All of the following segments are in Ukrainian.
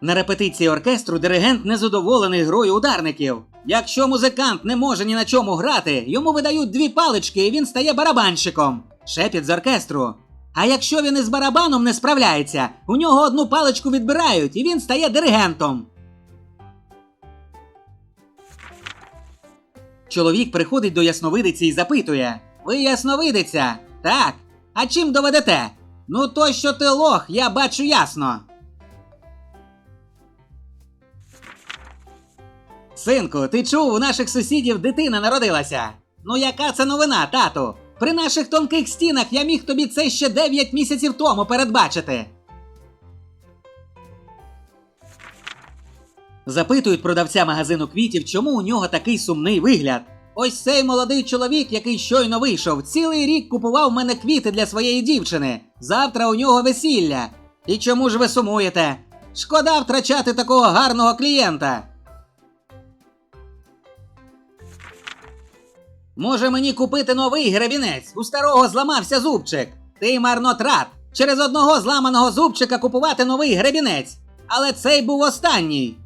На репетиції оркестру диригент незадоволений грою ударників. Якщо музикант не може ні на чому грати, йому видають дві палички і він стає барабанщиком. Шепіт з оркестру. А якщо він із барабаном не справляється, у нього одну паличку відбирають і він стає диригентом. Чоловік приходить до ясновидиці і запитує: Ви ясновидиця? Так. А чим доведете? Ну, то, що ти лох, я бачу ясно. Синку, ти чув, у наших сусідів дитина народилася. Ну яка це новина, тату? При наших тонких стінах я міг тобі це ще 9 місяців тому передбачити. Запитують продавця магазину квітів, чому у нього такий сумний вигляд. Ось цей молодий чоловік, який щойно вийшов, цілий рік купував мене квіти для своєї дівчини. Завтра у нього весілля. І чому ж ви сумуєте? Шкода втрачати такого гарного клієнта. Може мені купити новий гребінець? У старого зламався зубчик. Ти марнотрат. Через одного зламаного зубчика купувати новий гребінець. Але цей був останній.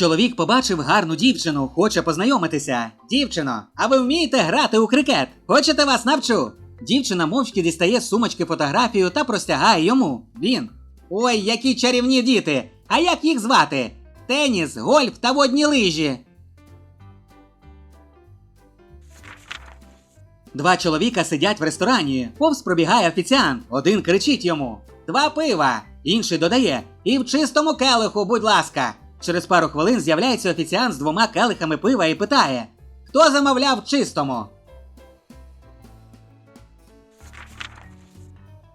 Чоловік побачив гарну дівчину, хоче познайомитися. Дівчино, а ви вмієте грати у крикет? Хочете вас навчу? Дівчина мовчки дістає з сумочки фотографію та простягає йому. Він. Ой, які чарівні діти! А як їх звати? Теніс, гольф та водні лижі. Два чоловіка сидять в ресторані. Повз пробігає офіціант. Один кричить йому: Два пива. Інший додає: І в чистому келиху, будь ласка. Через пару хвилин з'являється офіціант з двома келихами пива і питає: Хто замовляв чистому?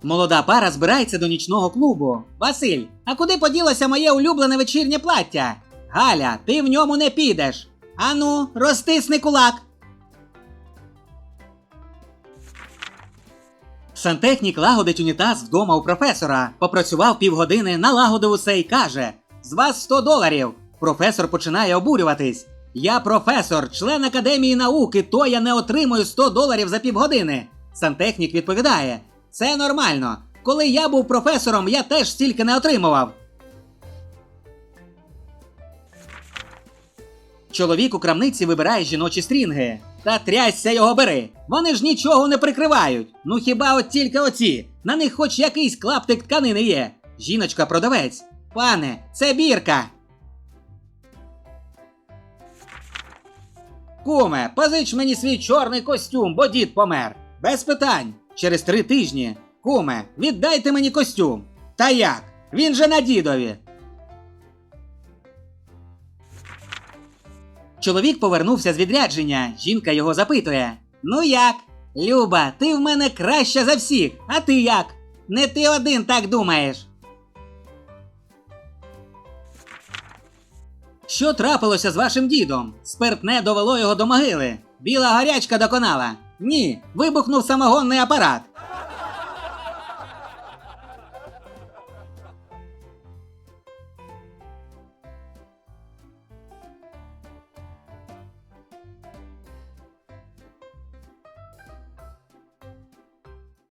Молода пара збирається до нічного клубу. Василь, а куди поділося моє улюблене вечірнє плаття? Галя, ти в ньому не підеш. Ану, розтисни кулак. Сантехнік лагодить унітаз вдома у професора. Попрацював півгодини, налагодив усе і каже: З вас 100 доларів. Професор починає обурюватись. Я професор, член академії науки, то я не отримую 100 доларів за півгодини. Сантехнік відповідає: Це нормально. Коли я був професором, я теж стільки не отримував. Чоловік у крамниці вибирає жіночі стрінги. Та трясся його бери. Вони ж нічого не прикривають. Ну хіба от тільки оці. На них хоч якийсь клаптик тканини є. Жіночка продавець. Пане, це бірка. Куме, позич мені свій чорний костюм, бо дід помер. Без питань. Через три тижні. Куме, віддайте мені костюм. Та як? Він же на дідові. Чоловік повернувся з відрядження. Жінка його запитує: Ну як? Люба, ти в мене краща за всіх, а ти як? Не ти один так думаєш. Що трапилося з вашим дідом? Спиртне довело його до могили. Біла гарячка доконала. Ні, вибухнув самогонний апарат.